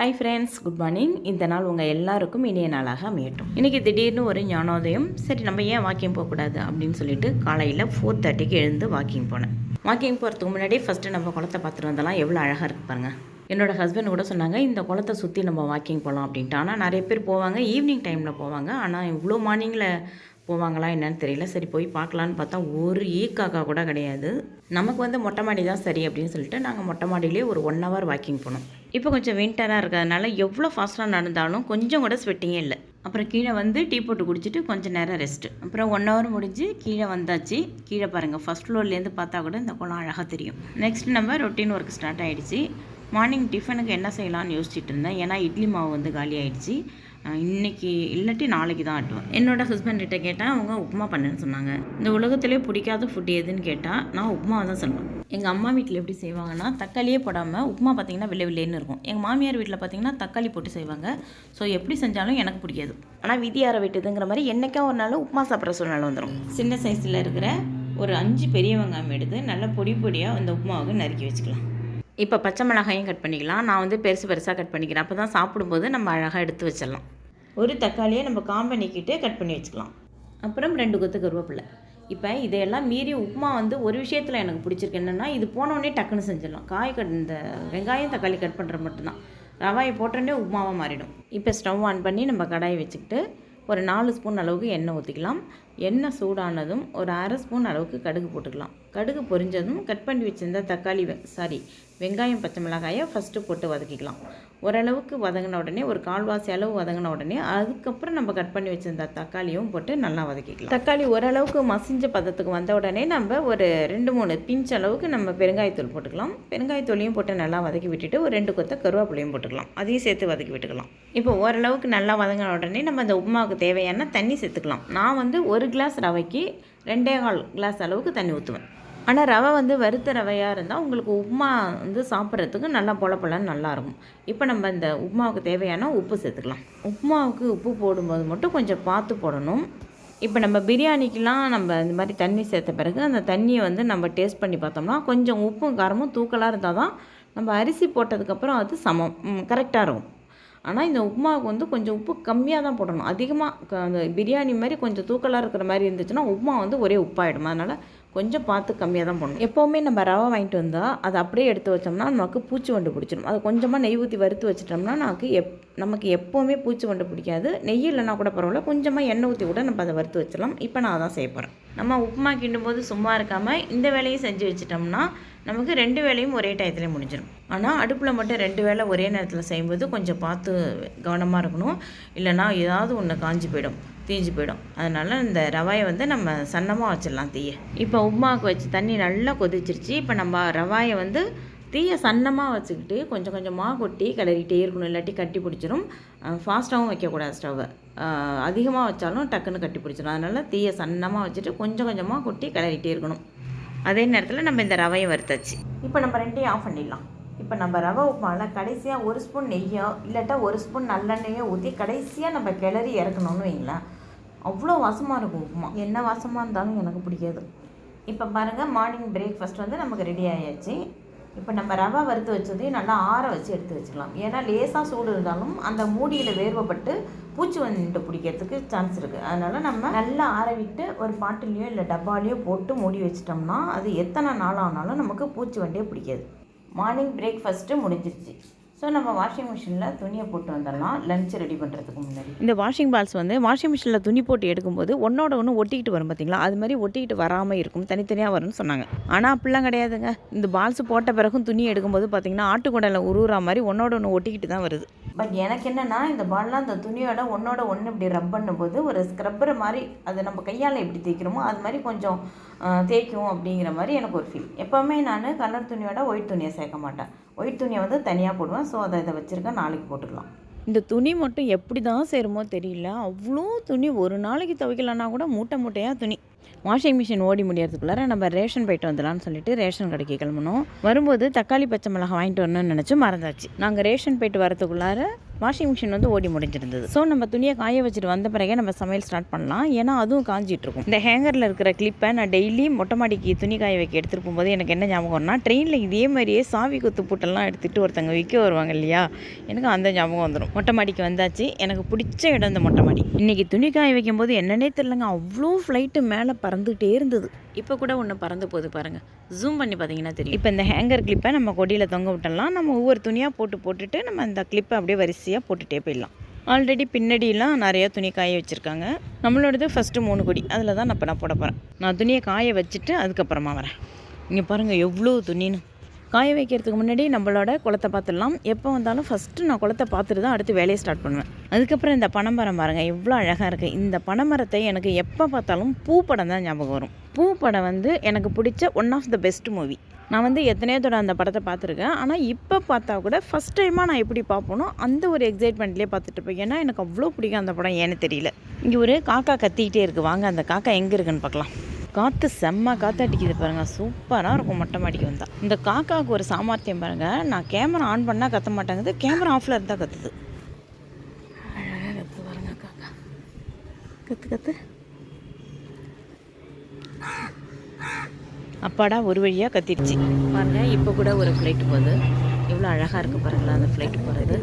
Hi friends good morning இந்த நாள் உங்கள் எல்லாருக்கும் இனிய நாளாக அமையட்டும். இன்றைக்கி திடீர்னு ஒரு ஞானோதயம். சரி நம்ம ஏன் வாக்கிங் போகக்கூடாது அப்படின்னு சொல்லிட்டு காலையில் ஃபோர் தேர்ட்டிக்கு எழுந்து வாக்கிங் போனேன். வாக்கிங் போகிறதுக்கு முன்னாடி ஃபஸ்ட்டு நம்ம குளத்தை பார்த்துட்டு வந்தெல்லாம் எவ்வளோ அழகாக இருக்கு பாருங்கள் என்னோட ஹஸ்பண்ட் கூட சொன்னாங்க இந்த குளத்தை சுற்றி நம்ம வாக்கிங் போகலாம் அப்படின்ட்டு. ஆனால் நிறைய பேர் போவாங்க ஈவினிங் டைமில் போவாங்க. ஆனால் இவ்வளோ மார்னிங்கில் போவாங்களா என்னன்னு தெரியல. சரி போய் பார்க்கலான்னு பார்த்தா ஒரு ஈ காக்கா கூட கிடையாது. நமக்கு வந்து மொட்டை மாடி தான் சரி அப்படின்னு சொல்லிட்டு நாங்கள் மொட்டை மாடியிலே ஒரு ஒன் ஹவர் வாக்கிங் போனோம். இப்போ கொஞ்சம் வின்டராக இருக்கிறதுனால எவ்வளோ ஃபாஸ்ட்டாக நடந்தாலும் கொஞ்சம் கூட ஸ்வெட்டிங்கே இல்லை. அப்புறம் கீழே வந்து டீ போட்டு குடிச்சிட்டு கொஞ்சம் நேரம் ரெஸ்ட்டு அப்புறம் ஒன் ஹவர் முடிஞ்சு கீழே வந்தாச்சு. கீழே பாருங்கள் ஃபஸ்ட் ஃப்ளோர்லேருந்து பார்த்தா கூட இந்த குளம் அழகாக தெரியும். நெக்ஸ்ட் நம்ம ரொட்டீன் ஒர்க் ஸ்டார்ட் ஆகிடுச்சு மார்னிங் டிஃபனுக்கு என்ன செய்யலாம்னு யோசிச்சுட்டு இருந்தேன். ஏன்னா இட்லி மாவு வந்து காலி ஆகிடுச்சு இன்னைக்கு இல்லாட்டி நாளைக்கு தான் ஆட்டுவேன். என்னோட ஹஸ்பண்ட்கிட்ட கேட்டால் அவங்க உப்புமா பண்ணேன்னு சொன்னாங்க. இந்த உலகத்திலே பிடிக்காத ஃபுட் எதுன்னு கேட்டால் நான் உப்புமா தான் சொல்லுவேன். எங்கள் அம்மா வீட்டில் எப்படி செய்வாங்கன்னா தக்காளியே போடாமல் உப்புமா பார்த்தீங்கன்னா விலை விலைன்னு இருக்கும். எங்கள் மாமியார் வீட்டில் பார்த்தீங்கன்னா தக்காளி போட்டு செய்வாங்க. ஸோ எப்படி செஞ்சாலும் எனக்கு பிடிக்காது. ஆனால் விதியார வீட்டுதுங்கிற மாதிரி என்னைக்கா ஒரு நாள் உப்புமா சாப்பிட்ற சூழ்நிலை வந்துடும் சின்ன சைஸில் இருக்கிற ஒரு அஞ்சு பெரிய வெங்காயம் எடுத்து நல்லா பொடி பொடியாக அந்த உப்புமாவுக்கு நறுக்கி வச்சுக்கலாம். இப்போ பச்சை மிளகாயும் கட் பண்ணிக்கலாம். நான் வந்து பெருசு பெருசாக கட் பண்ணிக்கிறேன். அப்போ தான் சாப்பிடும்போது நம்ம அழகாக எடுத்து வச்சிடலாம். ஒரு தக்காளியை நம்ம காம்பனிக்கிட்டு கட் பண்ணி வச்சுக்கலாம். அப்புறம் ரெண்டு கொத்து கருவேப்பிலை. இப்போ இதையெல்லாம் மீறி உப்புமா வந்து ஒரு விஷயத்தில் எனக்கு பிடிச்சிருக்கு. என்னென்னா இது போனோடனே டக்குன்னு செஞ்சிடலாம். காய் கட் இந்த வெங்காயம் தக்காளி கட் பண்ணுறது மட்டும்தான். ரவாயை போட்டோடனே உப்புமாவாக மாறிடும். இப்போ ஸ்டவ் ஆன் பண்ணி நம்ம கடாயை வச்சுக்கிட்டு ஒரு நாலு ஸ்பூன் அளவுக்கு எண்ணெய் ஊற்றிக்கலாம் எண்ணெய் சூடானதும் ஒரு அரை ஸ்பூன் அளவுக்கு கடுகு போட்டுக்கலாம். கடுகு பொரிஞ்சதும் கட் பண்ணி வச்சுருந்த தக்காளி சாரி வெங்காயம் பச்சை மிளகாயை ஃபஸ்ட்டு போட்டு வதக்கிக்கலாம். ஓரளவுக்கு வதங்கின உடனே ஒரு கால்வாசி அளவு வதங்கின உடனே அதுக்கப்புறம் நம்ம கட் பண்ணி வச்சுருந்த தக்காளியும் போட்டு நல்லா வதக்கிக்கலாம். தக்காளி ஓரளவுக்கு மசிஞ்ச பதத்துக்கு வந்த உடனே நம்ம ஒரு ரெண்டு மூணு பிஞ்ச் அளவுக்கு நம்ம பெருங்காயத்தூள் போட்டுக்கலாம். பெருங்காயத்தூளையும் போட்டு நல்லா வதக்கி விட்டுட்டு ஒரு ரெண்டு கொத்த கருவேப்பிலையும் போட்டுக்கலாம். அதையும் சேர்த்து வதக்கி விட்டுக்கலாம். இப்போ ஓரளவுக்கு நல்லா வதங்கின உடனே நம்ம அந்த உப்புமாவுக்கு தேவையான தண்ணி சேர்த்துக்கலாம். நான் வந்து ஒரு கிளாஸ் ரவைக்கு ரெண்டே கால் கிளாஸ் அளவுக்கு தண்ணி ஊற்றுவேன் ஆனால் ரவை வந்து வறுத்த ரவையாக இருந்தால் உங்களுக்கு உப்புமா வந்து சாப்பிட்றதுக்கு நல்லா பொல பொலன்னு நல்லாயிருக்கும் இப்போ நம்ம இந்த உப்புமாவுக்கு தேவையான உப்பு சேர்த்துக்கலாம். உப்புமாவுக்கு உப்பு போடும்போது மட்டும் கொஞ்சம் பார்த்து போடணும். இப்போ நம்ம பிரியாணிக்கெலாம் நம்ம இந்த மாதிரி தண்ணி சேர்த்த பிறகு அந்த தண்ணியை வந்து நம்ம டேஸ்ட் பண்ணி பார்த்தோம்னா கொஞ்சம் உப்பும் காரமும் தூக்கலாக இருந்தால் தான் நம்ம அரிசி போட்டதுக்கப்புறம் அது சமம். கரெக்டாக இருக்கும். ஆனால் இந்த உப்புமாவுக்கு வந்து கொஞ்சம் உப்பு கம்மியாக தான் போடணும். அதிகமாக அந்த பிரியாணி மாதிரி கொஞ்சம் தூக்கலாக இருக்கிற மாதிரி இருந்துச்சுன்னா உப்புமா வந்து ஒரே உப்பாயிடும். அதனால் கொஞ்சம் பார்த்து கம்மியாக தான் போடணும். எப்போவுமே நம்ம ரவை வாங்கிட்டு வந்தால் அதை அப்படியே எடுத்து வச்சோம்னா நமக்கு பூச்சி வண்டு பிடிச்சிடும் அது கொஞ்சமாக நெய் ஊற்றி வறுத்து வச்சிட்டோம்னா நமக்கு எப் நமக்கு எப்போவுமே பூச்சி வண்டு பிடிக்காது. நெய் இல்லைனா கூட பரவாயில்ல. கொஞ்சமாக எண்ணெய் ஊற்றி கூட நம்ம அதை வறுத்து வச்சிடலாம். இப்போ நான் அதான் செய்ய போகிறேன் நம்ம உப்புமா கிண்டும் போது சும்மா இருக்காமல் இந்த வேலையும் செஞ்சு வச்சிட்டோம்னா நமக்கு ரெண்டு வேலையும் ஒரே டயத்துலேயே முடிஞ்சிடும் ஆனால் அடுப்பில் மட்டும் ரெண்டு வேலை ஒரே நேரத்தில் செய்யும்போது கொஞ்சம் பார்த்து கவனமாக இருக்கணும். இல்லைனா ஏதாவது ஒன்று காஞ்சி போயிடும் தீஞ்சு போயிடும். அதனால் இந்த ரவாயை வந்து நம்ம சன்னமாக வச்சிடலாம் தீயை. இப்போ உப்புமாவுக்கு வச்சு தண்ணி நல்லா கொதிச்சிருச்சு. இப்போ நம்ம ரவாயை வந்து தீயை சன்னமாக வச்சுக்கிட்டு கொஞ்சம் கொஞ்சமாக கொட்டி கிளறிட்டே இருக்கணும். இல்லாட்டி கட்டி பிடிச்சிரும். ஃபாஸ்ட்டாகவும் வைக்கக்கூடாது ஸ்டவ்வை. அதிகமாக வச்சாலும் டக்குன்னு கட்டி பிடிச்சிடும் அதனால் தீயை சன்னமாக வச்சுட்டு கொஞ்சம் கொஞ்சமாக கொட்டி கிளறிட்டே இருக்கணும். அதே நேரத்தில் நம்ம இந்த ரவையை வறுத்தாச்சு. இப்போ நம்ம ரெண்டையும் ஆஃப் பண்ணிடலாம். இப்போ நம்ம ரவை உப்புமாவில் கடைசியாக ஒரு ஸ்பூன் நெய்யோ இல்லாட்டா ஒரு ஸ்பூன் நல்லெண்ணெயோ ஊற்றி கடைசியாக நம்ம கிளறி இறக்கணும்னு வைங்களேன். அவ்வளோ வாசமாக இருக்கும் உப்புமா. என்ன வாசமாக இருந்தாலும் எனக்கு பிடிக்காது. இப்போ பாருங்கள் மார்னிங் பிரேக்ஃபாஸ்ட் வந்து நமக்கு ரெடி ஆயாச்சு. இப்போ நம்ம ரவை வறுத்து வச்சதையும் நல்லா ஆற வச்சு எடுத்து வச்சுக்கலாம். ஏன்னா லேசாக சூடு இருந்தாலும் அந்த மூடியில் வேர்வப்பட்டு பூச்சி வந்துட்டு பிடிக்கிறதுக்கு சான்ஸ் இருக்குது அதனால் நம்ம நல்லா ஆற விட்டு ஒரு பாட்டிலையோ இல்லை டப்பாலையோ போட்டு மூடி வச்சிட்டோம்னா அது எத்தனை நாள் ஆனாலும் நமக்கு பூச்சி வண்டியே பிடிக்காது. மார்னிங் பிரேக்ஃபாஸ்ட்டு முடிஞ்சிருச்சு. ஸோ நம்ம வாஷிங் மிஷினில் துணியை போட்டு வந்துடலாம். லஞ்ச் ரெடி பண்ணுறதுக்கு முன்னாடி. இந்த வாஷிங் பால்ஸ் வந்து வாஷிங் மிஷினில் துணி போட்டு எடுக்கும்போது ஒன்றோட ஒன்று ஒட்டிக்கிட்டு வரும் பார்த்தீங்களா அது மாதிரி ஒட்டிக்கிட்டு வராமல் இருக்கும். தனித்தனியாக வரும்னு சொன்னாங்க. ஆனால் அப்படிலாம் கிடையாதுங்க. இந்த பால்ஸ் போட்ட பிறகும் துணி எடுக்கும்போது பார்த்தீங்கன்னா ஆட்டுக்குடலில் உருவுற மாதிரி ஒன்றோட ஒன்று ஒட்டிக்கிட்டு தான் வருது. பட் எனக்கு என்னென்னா இந்த பால்லாம் அந்த துணியோட ஒன்றோட ஒன்று இப்படி ரப் பண்ணும்போது ஒரு ஸ்க்ரப்பர் மாதிரி அது நம்ம கையால் எப்படி தேய்க்கிறோமோ அது மாதிரி கொஞ்சம் தேய்க்கும் அப்படிங்கிற மாதிரி எனக்கு ஒரு ஃபீல் எப்போவுமே நான் கலர் துணியோட ஒயிட் துணியை சேர்க்க மாட்டேன். ஒயிட் துணியை வந்து தனியாக போடுவேன். ஸோ அதை இதை வச்சுருக்கேன். நாளைக்கு போட்டுக்கலாம். இந்த துணி மட்டும் எப்படி தான் சேருமோ தெரியல. அவ்வளோ துணி ஒரு நாளைக்கு துவைக்கலன்னா கூட மூட்டை மூட்டையாக துணி. வாஷிங் மிஷின் ஓடி முடியறதுக்குள்ளார நம்ம ரேஷன் போயிட்டு வந்துடலாம்னு சொல்லிட்டு ரேஷன் கடைக்கு கிளம்பணும் வரும்போது தக்காளி பச்சை மிளகாய் வாங்கிட்டு வரணும்னு நினச்சி மறந்தாச்சு. நாங்கள் ரேஷன் போயிட்டு வரதுக்குள்ளார வாஷிங் மிஷின் வந்து ஓடி முடிஞ்சிருந்தது. ஸோ நம்ம துணியை காய வச்சுட்டு வந்த பிறகே நம்ம சமையல் ஸ்டார்ட் பண்ணலாம். ஏன்னா அதுவும் காஞ்சிட்டு இருக்கும் இந்த ஹேங்கரில் இருக்கிற கிளிப்பை நான் டெய்லி மொட்டை மாடிக்கு துணி காய வைக்க எடுத்துகிட்டு போகும்போது எனக்கு என்ன ஞாபகம்னா ட்ரெயினில் இதே மாதிரியே சாவி குத்து பூட்டெல்லாம் எடுத்துகிட்டு ஒருத்தங்க விற்க வருவாங்க இல்லையா? எனக்கு அந்த ஞாபகம் வந்துடும் மொட்டை மாடிக்கு வந்தாச்சு. எனக்கு பிடிச்ச இடம் இந்த மொட்டை மாடி இன்றைக்கி துணி காய வைக்கும்போது என்னன்னே தெரிலங்க அவ்வளோ ஃப்ளைட்டு மேலே பறந்துகிட்டே இருந்தது. இப்போ கூட ஒன்று பறந்து போகுது பாருங்கள் ஜூம் பண்ணி பார்த்தீங்கன்னா தெரியும். இப்போ இந்த ஹேங்கர் கிளிப்பை நம்ம கொடியில் தொங்க விட்டலாம் நம்ம ஒவ்வொரு துணியாக போட்டு போட்டுட்டு நம்ம அந்த கிளிப்பை அப்படியே வரிசையாக போட்டுகிட்டே போயிடலாம். ஆல்ரெடி பின்னாடிலாம் நிறையா துணி காய வச்சுருக்காங்க. நம்மளோடது ஃபஸ்ட்டு மூணு கொடி. அதில் தான் நான் இப்போ நான் போட போகிறேன். நான் துணியை காய வச்சுட்டு அதுக்கப்புறமா வரேன். இங்கே பாருங்கள் எவ்வளோ துணின்னு. காய வைக்கிறதுக்கு முன்னாடி நம்மளோட குளத்தை பார்த்துடலாம். எப்போ வந்தாலும் ஃபஸ்ட்டு நான் குளத்தை பார்த்துட்டு தான் அடுத்து வேலையை ஸ்டார்ட் பண்ணுவேன். அதுக்கப்புறம் இந்த பனைமரம் பாருங்கள் எவ்வளோ அழகாக இருக்குது இந்த பனைமரத்தை எனக்கு எப்போ பார்த்தாலும் பூ படம் தான் ஞாபகம் வரும். பூ படம் வந்து எனக்கு பிடிச்ச one of the best movie நான் வந்து எத்தனையோ தடவை அந்த படத்தை பார்த்துருக்கேன். ஆனால் இப்போ பார்த்தா கூட ஃபஸ்ட் டைமாக நான் எப்படி பார்ப்போனோ அந்த ஒரு எக்ஸைட்மெண்ட்லேயே பார்த்துட்டு இருப்பேன் ஏன்னா எனக்கு அவ்வளோ பிடிக்கும் அந்த படம் ஏன்னு தெரியல. இங்கே ஒரு காக்கா கத்திக்கிட்டே இருக்குது வாங்க அந்த காக்கா எங்கே இருக்குன்னு பார்க்கலாம். காற்று செம்ம காற்று அடிக்குது பாருங்கள் சூப்பராக இருக்கும். மொட்டை மாடிக்கு வந்தால் இந்த காக்காவுக்கு ஒரு சாமர்த்தியம் பாருங்கள் நான் கேமரா ஆன் பண்ணால் கத்த மாட்டேங்குது. கேமரா ஆஃபில் இருந்தால் கத்துது. அழகாக கத்து பாருங்க காக்கா. கற்று கற்று அப்பாடா ஒரு வழியாக கத்திடுச்சு. பாருங்க இப்போ கூட ஒரு ஃப்ளைட்டு போகுது. எவ்வளோ அழகாக இருக்குது பாருங்களா அந்த ஃப்ளைட்டு போகிறது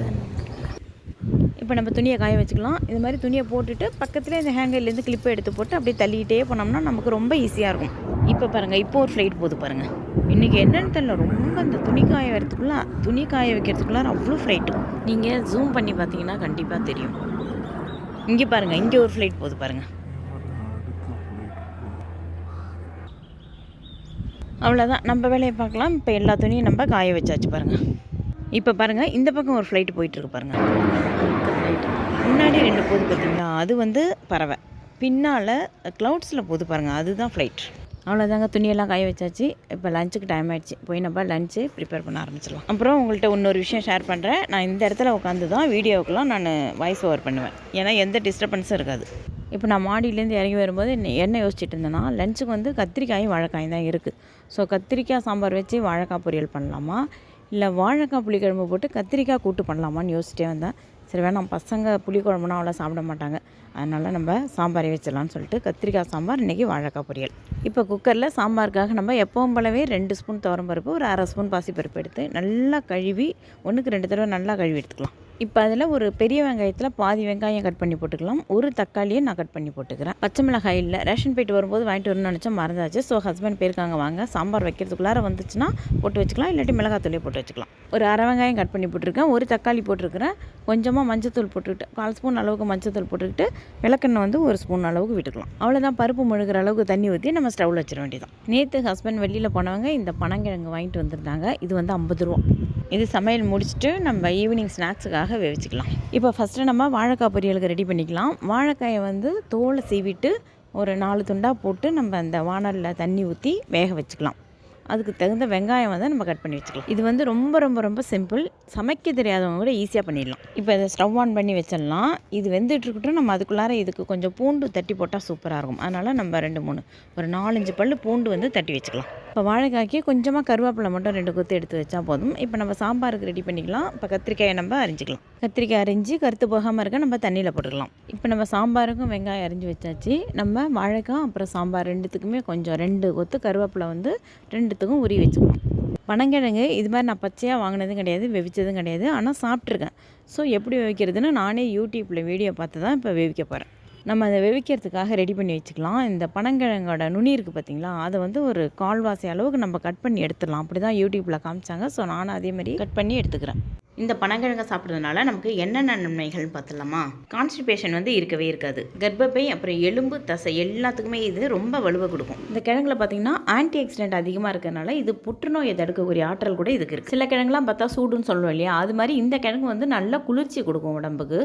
இப்போ நம்ம துணியை காய வச்சுக்கலாம். இது மாதிரி துணியை போட்டுட்டு பக்கத்தில் இந்த ஹேங்கர்லேருந்து கிளிப்பை எடுத்து போட்டு அப்படியே தள்ளிக்கிட்டே போனோம்னா நமக்கு ரொம்ப ஈஸியாக இருக்கும். இப்போ பாருங்கள் இப்போ ஒரு ஃப்ளைட் போகுது பாருங்கள் இன்றைக்கி என்னன்னு தெரியல ரொம்ப இந்த துணி காய வரத்துக்குள்ள துணி காய வைக்கிறதுக்குள்ள அவ்வளோ ஃப்ளைட்டு நீங்கள் ஜூம் பண்ணி பார்த்தீங்கன்னா கண்டிப்பாக தெரியும். இங்கே பாருங்கள் இங்கே ஒரு ஃப்ளைட் போகுது பாருங்கள் அவ்வளோதான் நம்ம வேலையை பார்க்கலாம். இப்போ எல்லா துணியும் நம்ம காய வச்சாச்சு பாருங்கள் இப்போ பாருங்கள் இந்த பக்கம் ஒரு ஃப்ளைட் போயிட்டுருக்கு பாருங்கள் முன்னாடி ரெண்டு போது பார்த்தீங்களா அது வந்து பறவை. பின்னால் க்ளவுட்ஸில் போது பாருங்கள் அதுதான் ஃப்ளைட் அவ்வளோதாங்க துணியெல்லாம் காய வச்சாச்சு. இப்போ லஞ்சுக்கு டைம் ஆகிடுச்சு போய் நம்ம லஞ்சு ப்ரிப்பேர் பண்ண ஆரம்பிச்சிடலாம். அப்புறம் உங்கள்கிட்ட இன்னொரு விஷயம் ஷேர் பண்ணுறேன் நான் இந்த இடத்துல உட்காந்து தான் வீடியோவுக்குலாம் நான் வாய்ஸ் ஓவர் பண்ணுவேன். ஏன்னா எந்த டிஸ்டர்பன்ஸும் இருக்காது. இப்போ நான் மாடியிலேருந்து இறங்கி வரும்போது என்ன என்ன யோசிச்சுட்டு இருந்தேன்னா லஞ்சுக்கு வந்து கத்திரிக்காயும் வாழைக்காயும் தான் இருக்குது ஸோ கத்திரிக்காய் சாம்பார் வச்சு வாழைக்காய் பொரியல் பண்ணலாமா? இல்லை வாழைக்காய் புளிக்குழம்பு போட்டு கத்திரிக்காய் கூட்டு பண்ணலாமான்னு யோசிச்சிட்டே வந்தேன். சரி வேணாம். பசங்க புளிக்குழம்புனா அவ்வளோ சாப்பிட மாட்டாங்க. அதனால் நம்ம சாம்பாரே வச்சிடலாம்னு சொல்லிட்டு கத்திரிக்காய் சாம்பார் இன்றைக்கி வாழைக்காய் பொரியல். இப்போ குக்கரில் சாம்பாருக்காக நம்ம எப்பவும் போலவே ரெண்டு ஸ்பூன் துவரம்பருப்பு ஒரு அரை ஸ்பூன் பாசிப்பருப்பு எடுத்து நல்லா கழுவி ஒன்றுக்கு ரெண்டு தடவை நல்லா கழுவி எடுத்துக்கலாம். இப்போ அதில் ஒரு பெரிய வெங்காயத்தில் பாதி வெங்காயம் கட் பண்ணி போட்டுக்கலாம். ஒரு தக்காளியை நான் கட் பண்ணி போட்டுக்கிறேன். பச்சை மிளகாய் இல்லை. ரேஷன் போயிட்டு வரும்போது வாங்கிட்டு வரணும்னு நினச்சா மறந்தாச்சு. ஸோ ஹஸ்பண்ட் போயிருக்காங்க வாங்க. சாம்பார் வைக்கிறதுக்குள்ளார வந்துச்சுன்னா போட்டு வச்சுக்கலாம். இல்லாட்டி மிளகாத்தூளே போட்டு வச்சுக்கலாம். ஒரு அரை வெங்காயம் கட் பண்ணி போட்டிருக்கேன். ஒரு தக்காளி போட்டிருக்கிறேன். கொஞ்சமாக மஞ்சத்தூள் போட்டுக்கிட்டு கால் ஸ்பூன் அளவுக்கு மஞ்சத்தூள் போட்டுக்கிட்டு விளக்கெண்ணெய் வந்து ஒரு ஸ்பூன் அளவுக்கு விட்டுக்கலாம். அவ்வளோதான் பருப்பு முழுகிற அளவுக்கு தண்ணி ஊற்றி நம்ம ஸ்டவ்வில் வச்சிட வேண்டியதான் நேற்று ஹஸ்பண்ட் வெளியில் போனவங்க இந்த பனங்கிழங்கு வாங்கிட்டு வந்திருந்தாங்க. இது வந்து ஐம்பது ரூபா. இது சமையல் முடிச்சுட்டு நம்ம ஈவினிங் ஸ்நாக்ஸுக்காக வேவிச்சிக்கலாம். இப்போ ஃபஸ்ட்டு நம்ம வாழைக்காய் பொரியலுக்கு ரெடி பண்ணிக்கலாம். வாழைக்காயை வந்து தோலை சீவிட்டு ஒரு நாலு துண்டாக போட்டு நம்ம அந்த வானலில் தண்ணி ஊற்றி வேக வச்சுக்கலாம். அதுக்கு தகுந்த வெங்காயம் வந்து நம்ம கட் பண்ணி வச்சுக்கலாம். இது வந்து ரொம்ப ரொம்ப ரொம்ப சிம்பிள் சமைக்க தெரியாதவங்க கூட ஈஸியாக பண்ணிடலாம். இப்போ இதை ஸ்டவ் ஆன் பண்ணி வச்சிடலாம். இது வெந்துட்டு இருக்கட்டும். நம்ம அதுக்குள்ளார இதுக்கு கொஞ்சம் பூண்டு தட்டி போட்டால் சூப்பராக இருக்கும். அதனால் நம்ம ரெண்டு மூணு ஒரு நாலஞ்சு பல் பூண்டு வந்து தட்டி வச்சுக்கலாம். இப்போ வாழைக்காய்க்கு கொஞ்சமாக கருவேப்பிலை மட்டும் ரெண்டு கொத்து எடுத்து வச்சா போதும். இப்போ நம்ம சாம்பாருக்கு ரெடி பண்ணிக்கலாம். இப்போ கத்திரிக்காயை நம்ம அரிஞ்சிக்கலாம். கத்திரிக்காய் அரிஞ்சு கருத்து போகாமல் இருக்க நம்ம தண்ணியில் போட்டுக்கலாம். இப்போ நம்ம சாம்பாருக்கும் வெங்காயம் அரிஞ்சு வச்சாச்சு. நம்ம வாழைக்காய் அப்புறம் சாம்பார் ரெண்டுத்துக்குமே கொஞ்சம் ரெண்டு கொத்து கருவேப்பிலை வந்து ரெண்டுத்துக்கும் உரி வச்சுக்கலாம் பனங்கிழங்கு இது மாதிரி நான் பச்சையாக வாங்கினதும் கிடையாது வெவிச்சதும் கிடையாது. ஆனால் சாப்பிட்ருக்கேன் ஸோ எப்படி வெவிக்கிறதுன்னு நானே யூடியூப்பில் வீடியோ பார்த்து தான் இப்போ வெவிக்க போகிறேன் நம்ம அதை வெவிக்கிறதுக்காக ரெடி பண்ணி வச்சுக்கலாம். இந்த பனங்கிழங்கோட நுனி இருக்குது பார்த்தீங்களா அதை வந்து ஒரு கால்வாசி அளவுக்கு நம்ம கட் பண்ணி எடுத்துடலாம். அப்படி தான் யூடியூப்பில் காமிச்சாங்க. ஸோ நானும் அதே மாதிரி கட் பண்ணி எடுத்துக்கிறேன். இந்த பனங்கிழங்கை சாப்பிட்றதுனால நமக்கு என்னென்ன நன்மைகள்னு பார்த்துலாமா கான்ஸ்டிபேஷன் வந்து இருக்கவே இருக்காது. கர்ப்பப்பை அப்புறம் எலும்பு தசை எல்லாத்துக்குமே இது ரொம்ப வலுவை கொடுக்கும். இந்த கிழங்குல பார்த்தீங்கன்னா ஆன்டி ஆக்சிடென்ட் அதிகமாக இருக்கிறனால இது புற்றுநோயை தடுக்கக்கூடிய ஆற்றல் கூட இதுக்கு இருக்குது சில கிழங்குலாம் பார்த்தா சூடுன்னு சொல்லுவோம் இல்லையா? அது மாதிரி இந்த கிழங்கு வந்து நல்ல குளிர்ச்சி கொடுக்கும் உடம்புக்கு.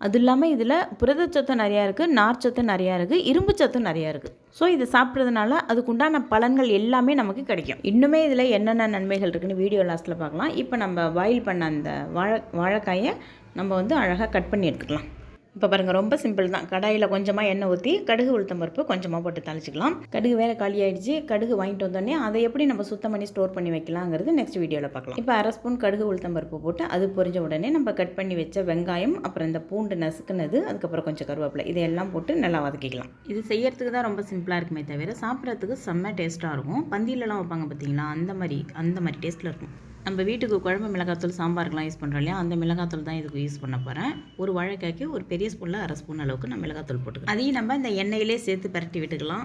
அது இல்லாமல் இதில் புரதச்சத்து நிறையா இருக்குது நார்ச்சத்து நிறையா இருக்குது இரும்பு சத்தும் நிறையா இருக்குது ஸோ இதை சாப்பிட்றதுனால அதுக்குண்டான பலன்கள் எல்லாமே நமக்கு கிடைக்கும். இன்னுமே இதில் என்னென்ன நன்மைகள் இருக்குன்னு வீடியோ லாஸ்ட்டில் பார்க்கலாம். இப்போ நம்ம பாயில் பண்ண அந்த வாழை வாழைக்காயை நம்ம வந்து அழகாக கட் பண்ணி எடுத்துக்கலாம். இப்போ பாருங்கள் ரொம்ப சிம்பிள் தான். கடாயில் கொஞ்சமாக எண்ணெய் ஊற்றி கடுகு உளுத்தம் பருப்பு கொஞ்சமாக போட்டு தாளிச்சிக்கலாம். கடுகு வேறு காலி ஆயிடுச்சு. கடுகு வாங்கிட்டு வந்தோடனே அதை எப்படி நம்ம சுத்தம் பண்ணி ஸ்டோர் பண்ணி வைக்கலாங்கிறது நெக்ஸ்ட் வீடியோவில் பார்க்கலாம். இப்போ அரை ஸ்பூன் கடுகு உளுத்தம் பருப்பு போட்டு அது பொரிஞ்ச உடனே நம்ம கட் பண்ணி வச்ச வெங்காயம் அப்புறம் இந்த பூண்டு நசுக்குனது அதுக்கப்புறம் கொஞ்சம் கருவேப்பிலை இதையெல்லாம் போட்டு நல்லா வதக்கிக்கலாம். இது செய்யறதுக்கு தான் ரொம்ப சிம்பிளாக இருக்குமே தவிர சாப்பிட்றதுக்கு செம்ம டேஸ்ட்டாக இருக்கும். பந்தியிலலாம் வைப்பாங்க பார்த்தீங்களா அந்த மாதிரி அந்த மாதிரி டேஸ்ட்டில் இருக்கும். நம்ம வீட்டுக்கு குழம்பு மிளகாத்தூள் சாம்பாருக்கெலாம் யூஸ் பண்ணுறோம் இல்லையா? அந்த மிளகாத்தூள் தான் இதுக்கு யூஸ் பண்ண போகிறேன் ஒரு வாழைக்காய்க்கு ஒரு பெரிய ஸ்பூனில் அரை ஸ்பூன் அளவுக்கு நான் மிளகாத்தூள் போட்டுக்கலாம் அதையும் நம்ம இந்த எண்ணெயிலே சேர்த்து பரட்டி விட்டுக்கலாம்.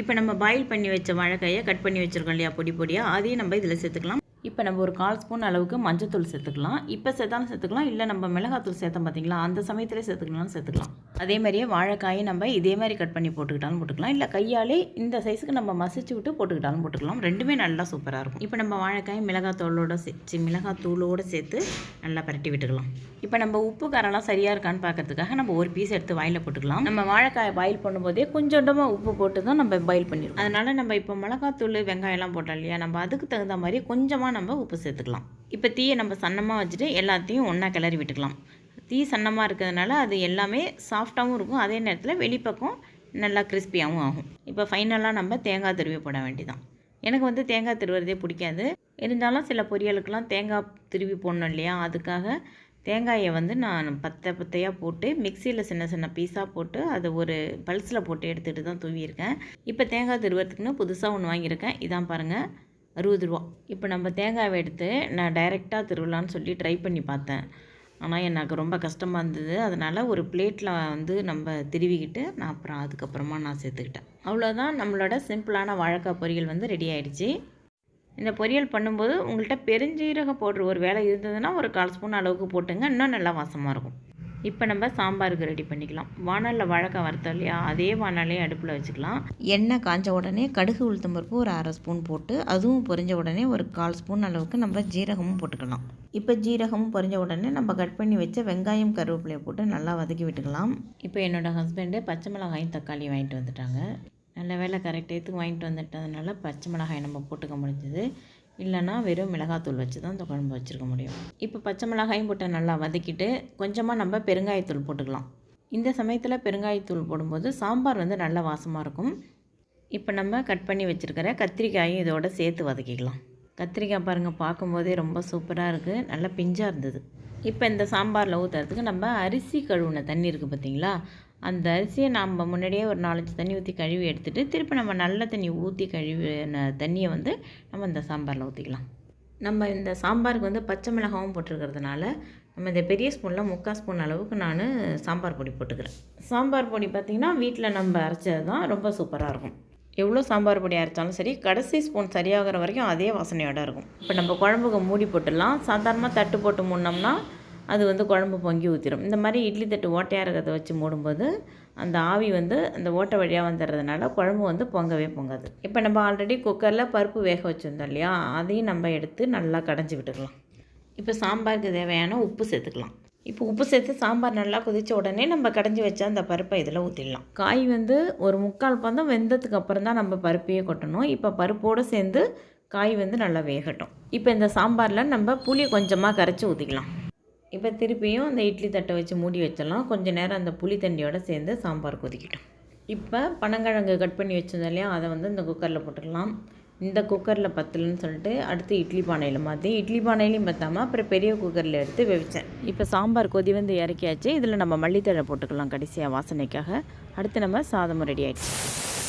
இப்போ நம்ம பாயில் பண்ணி வச்ச வாழைக்காயை கட் பண்ணி வச்சுருக்கோம் இல்லையா? பொடி பொடியாக அதையும் நம்ம இதில் சேர்த்துக்கலாம். இப்போ நம்ம ஒரு கால் ஸ்பூன் அளவுக்கு மஞ்சத்தூள் சேர்த்துக்கலாம். இப்போ சேர்த்தாலும் சேர்த்துக்கலாம் இல்லை நம்ம மிளகாத்தூள் சேர்த்தோம் பார்த்தீங்களா அந்த சமயத்திலே சேர்த்துக்கலாம்னு சேர்த்துக்கலாம். அதே மாதிரியே வாழைக்காயை நம்ம இதே மாதிரி கட் பண்ணி போட்டுக்கிட்டாலும் போட்டுக்கலாம். இல்லை கையாலே இந்த சைஸுக்கு நம்ம மசிச்சு விட்டு போட்டுக்கிட்டாலும் போட்டுக்கலாம். ரெண்டுமே நல்லா சூப்பராக இருக்கும். இப்போ நம்ம வாழைக்காய் மிளகாத்தூளோட சேர்த்து மிளகாத்தூளோடு சேர்த்து நல்லா பரட்டி விட்டுக்கலாம். இப்போ நம்ம உப்பு காரம்லாம் சரியாக இருக்கான்னு பார்க்கறதுக்காக நம்ம ஒரு பீஸ் எடுத்து வாயில் போட்டுக்கலாம். நம்ம வாழைக்காயை பாயில் பண்ணும்போதே கொஞ்சோண்டமாக உப்பு போட்டு தான் நம்ம பாயில் பண்ணிடுவோம் அதனால் நம்ம இப்போ மிளகாத்தூள் வெங்காயம்லாம் போட்டோம் இல்லையா நம்ம அதுக்கு தகுந்த மாதிரி கொஞ்சமாக நம்ம உப்பு சேர்த்துக்கலாம். இப்போ தீயை நம்ம சன்னமாக வச்சுட்டு எல்லாத்தையும் ஒன்றா கிளறி விட்டுக்கலாம். தீ சன்னமாக இருக்கிறதுனால அது எல்லாமே சாஃப்டாகவும் இருக்கும். அதே நேரத்தில் வெளிப்பக்கம் நல்லா கிறிஸ்பியாகவும் ஆகும். இப்போ ஃபைனலாக நம்ம தேங்காய் துருவி போட வேண்டியதான் எனக்கு வந்து தேங்காய் திருவுறதே பிடிக்காது. இருந்தாலும் சில பொரியலுக்கெல்லாம் தேங்காய் திருவி போடணும் இல்லையா? அதுக்காக தேங்காயை வந்து நான் பத்தை பத்தையாக போட்டு மிக்சியில் சின்ன சின்ன பீஸாக போட்டு அதை ஒரு பல்ஸில் போட்டு எடுத்துகிட்டு தான் தூவியிருக்கேன். இப்போ தேங்காய் திருவுறதுக்குன்னு புதுசாக ஒன்று வாங்கியிருக்கேன். இதான் பாருங்கள் அறுபது ரூபா. இப்போ நம்ம தேங்காவை எடுத்து நான் டைரெக்டாக திருவிழான்னு சொல்லி ட்ரை பண்ணி பார்த்தேன். ஆனால் எனக்கு ரொம்ப கஷ்டமாக இருந்தது. அதனால் ஒரு பிளேட்டில் வந்து நம்ம திருவிக்கிட்டு நான் அப்புறம் அதுக்கப்புறமா நான் சேர்த்துக்கிட்டேன். அவ்வளோதான் நம்மளோட சிம்பிளான வாழைக்காய் பொரியல் வந்து ரெடி ஆகிடுச்சி இந்த பொரியல் பண்ணும்போது உங்கள்கிட்ட பெருஞ்சீரகம் போடுற ஒரு வேலை இருந்ததுன்னா ஒரு கால் ஸ்பூன் அளவுக்கு போட்டுங்க. இன்னும் நல்லா வாசமாக இருக்கும். இப்போ நம்ம சாம்பாருக்கு ரெடி பண்ணிக்கலாம். வானலில் வாழைக்காய் வறுத்தோம் இல்லையா? அதே வானலே அடுப்பில் வச்சுக்கலாம். எண்ணெய் காஞ்ச உடனே கடுகு உளுத்தம் பருப்பு ஒரு அரை ஸ்பூன் போட்டு அதுவும் பொரிஞ்ச உடனே ஒரு கால் ஸ்பூன் அளவுக்கு நம்ம ஜீரகமும் போட்டுக்கலாம். இப்போ ஜீரகமும் பொரிஞ்ச உடனே நம்ம கட் பண்ணி வச்ச வெங்காயம் கருவேப்பிலையை போட்டு நல்லா வதக்கி விட்டுக்கலாம். இப்போ என்னோடய ஹஸ்பண்டு பச்சை மிளகாயும் தக்காளி வாங்கிட்டு வந்துட்டாங்க. நல்ல வேலை கரெக்ட் டயத்துக்கு வாங்கிட்டு வந்துட்டதுனால பச்சை மிளகாய் நம்ம போட்டுக்க முடிஞ்சது. இல்லைனா வெறும் மிளகாத்தூள் வச்சு தான் இந்த குழம்பு வச்சுருக்க முடியும். இப்போ பச்சை மிளகாயும் போட்டு நல்லா வதக்கிட்டு கொஞ்சமாக நம்ம பெருங்காயத்தூள் போட்டுக்கலாம். இந்த சமயத்தில் பெருங்காயத்தூள் போடும்போது சாம்பார் வந்து நல்ல வாசமாக இருக்கும். இப்போ நம்ம கட் பண்ணி வச்சுருக்கிற கத்திரிக்காயும் இதோட சேர்த்து வதக்கிக்கலாம். கத்திரிக்காய் பாருங்கள் பார்க்கும்போதே ரொம்ப சூப்பராக இருக்குது நல்லா பிஞ்சாக இருந்தது. இப்போ இந்த சாம்பாரில் ஊற்றுறதுக்கு நம்ம அரிசி கழுவுன தண்ணி இருக்குது பார்த்தீங்களா அந்த அரிசியை நம்ம முன்னாடியே ஒரு நாலஞ்சு தண்ணி ஊற்றி கழுவி எடுத்துகிட்டு திருப்பி நம்ம நல்ல தண்ணி ஊற்றி கழுவின தண்ணியை வந்து நம்ம இந்த சாம்பாரில் ஊற்றிக்கலாம் நம்ம இந்த சாம்பாருக்கு வந்து பச்சை மிளகாவும் போட்டிருக்கிறதுனால நம்ம இந்த பெரிய ஸ்பூனில் முக்கால் ஸ்பூன் அளவுக்கு நான் சாம்பார் பொடி போட்டுக்கிறேன். சாம்பார் பொடி பார்த்திங்கன்னா வீட்டில் நம்ம அரைச்சது தான் ரொம்ப சூப்பராக இருக்கும். எவ்வளோ சாம்பார் பொடி அரைச்சாலும் சரி கடைசி ஸ்பூன் சரியாகிற வரைக்கும் அதே வாசனையோடு இருக்கும். இப்போ நம்ம குழம்புக்கு மூடி போட்டுடலாம். சாதாரணமாக தட்டு போட்டு மூடினோம்னா அது வந்து குழம்பு பொங்கி ஊற்றிடும் இந்த மாதிரி இட்லி தட்டு ஓட்டையாக இருக்கிறத வச்சு மூடும்போது அந்த ஆவி வந்து அந்த ஓட்டை வழியாக வந்துடுறதுனால குழம்பு வந்து பொங்கவே பொங்காது. இப்போ நம்ம ஆல்ரெடி குக்கரில் பருப்பு வேக வச்சுருந்தோம் இல்லையா? அதையும் நம்ம எடுத்து நல்லா கடைஞ்சி விட்டுக்கலாம். இப்போ சாம்பாருக்கு தேவையான உப்பு சேர்த்துக்கலாம். இப்போ உப்பு சேர்த்து சாம்பார் நல்லா கொதித்த உடனே நம்ம கடைஞ்சி வச்சா அந்த பருப்பை இதில் ஊற்றிடலாம் காய் வந்து ஒரு முக்கால் பந்தம் வெந்ததுக்கு அப்புறம் தான் நம்ம பருப்பையே கொட்டணும். இப்போ பருப்போடு சேர்ந்து காய் வந்து நல்லா வேகட்டும். இப்போ இந்த சாம்பாரில் நம்ம புளி கொஞ்சமாக கரைச்சி ஊற்றிக்கலாம் இப்போ திருப்பியும் அந்த இட்லி தட்டை வச்சு மூடி வச்சிடலாம். கொஞ்சம் நேரம் அந்த புளி தண்ணியோடு சேர்ந்து சாம்பார் கொதிக்கட்டும். இப்போ பனங்கிழங்கு கட் பண்ணி வச்சிருந்தோம் இல்லையா? அதை வந்து இந்த குக்கரில் போட்டுக்கலாம். இந்த குக்கரில் பத்தலன்னு சொல்லிட்டு அடுத்து இட்லி பானையில் மாற்றி இட்லி பானையிலையும் பற்றாமல் அப்புறம் பெரிய குக்கரில் எடுத்து வெவிச்சேன். இப்போ சாம்பார் கொதி வந்து இறக்கியாச்சு. இதில் நம்ம மல்லித்தழை போட்டுக்கலாம் கடைசியாக வாசனைக்காக. அடுத்து நம்ம சாதமும் ரெடி ஆகிடுச்சு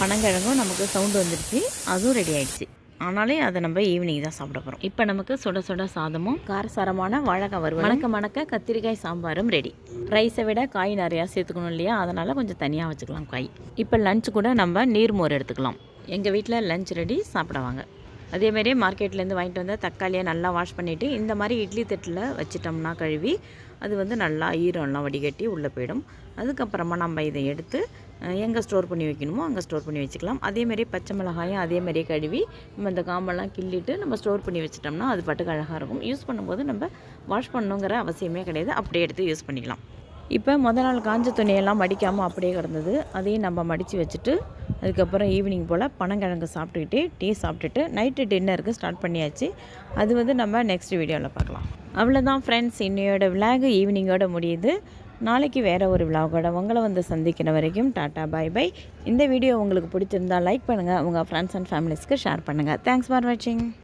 பனங்கிழங்கும் நமக்கு சவுண்டு வந்துடுச்சு அதுவும் ரெடி ஆகிடுச்சு ஆனாலே அதை நம்ம ஈவினிங் தான் சாப்பிட போகிறோம் இப்போ நமக்கு சுட சுட சாதமும் காரசாரமான வாழைக்காய் வறுவல் மணக்க மணக்க கத்திரிக்காய் சாம்பாரும் ரெடி ரைஸை விட காய் நிறையா சேர்த்துக்கணும் இல்லையா? அதனால் கொஞ்சம் தனியாக வச்சுக்கலாம் காய். இப்போ லஞ்ச் கூட நம்ம நீர்மோர் எடுத்துக்கலாம். எங்கள் வீட்டில் லஞ்ச் ரெடி சாப்பிடுவாங்க. அதேமாரி மார்க்கெட்லேருந்து வாங்கிட்டு வந்த தக்காளியை நல்லா வாஷ் பண்ணிவிட்டு இந்த மாதிரி இட்லி தட்டில் வச்சிட்டோம்னா கழுவி அது வந்து நல்லா ஈரம்லாம் வடிகட்டி உள்ளே போயிடும். அதுக்கப்புறமா நம்ம இதை எடுத்து எங்கே ஸ்டோர் பண்ணி வைக்கணுமோ அங்கே ஸ்டோர் பண்ணி வச்சுக்கலாம். அதேமாரி பச்சை மிளகாயும் அதேமாரியே கழுவி நம்ம இந்த காம்பெல்லாம் கிள்ளிட்டு நம்ம ஸ்டோர் பண்ணி வச்சிட்டோம்னா அது பாட்டுக்கு அழகாக இருக்கும். யூஸ் பண்ணும்போது நம்ம வாஷ் பண்ணணுங்கிற அவசியமே கிடையாது. அப்படியே எடுத்து யூஸ் பண்ணிக்கலாம். இப்போ முத நாள் காஞ்ச துணியெல்லாம் மடிக்காமல் அப்படியே கிடந்தது. அதையும் நம்ம மடித்து வச்சுட்டு அதுக்கப்புறம் ஈவினிங் போல் பனங்கிழங்கு சாப்பிட்டுக்கிட்டே டீ சாப்பிட்டுட்டு நைட்டு டின்னருக்கு ஸ்டார்ட் பண்ணியாச்சு. அது வந்து நம்ம நெக்ஸ்ட் வீடியோவில் பார்க்கலாம். அவ்வளோதான் ஃப்ரெண்ட்ஸ் இன்னையோட விலாகு ஈவினிங்கோட முடியுது. நாளைக்கு வேறு ஒரு விழாவோட உங்களை வந்து சந்திக்கிற வரைக்கும் டாட்டா பை பை இந்த வீடியோ உங்களுக்கு பிடிச்சிருந்தா லைக் பண்ணுங்கள் உங்கள் ஃப்ரெண்ட்ஸ் அண்ட் ஃபேமிலிஸ்க்கு ஷேர் பண்ணுங்கள் தேங்க்ஸ் ஃபார் வாட்சிங்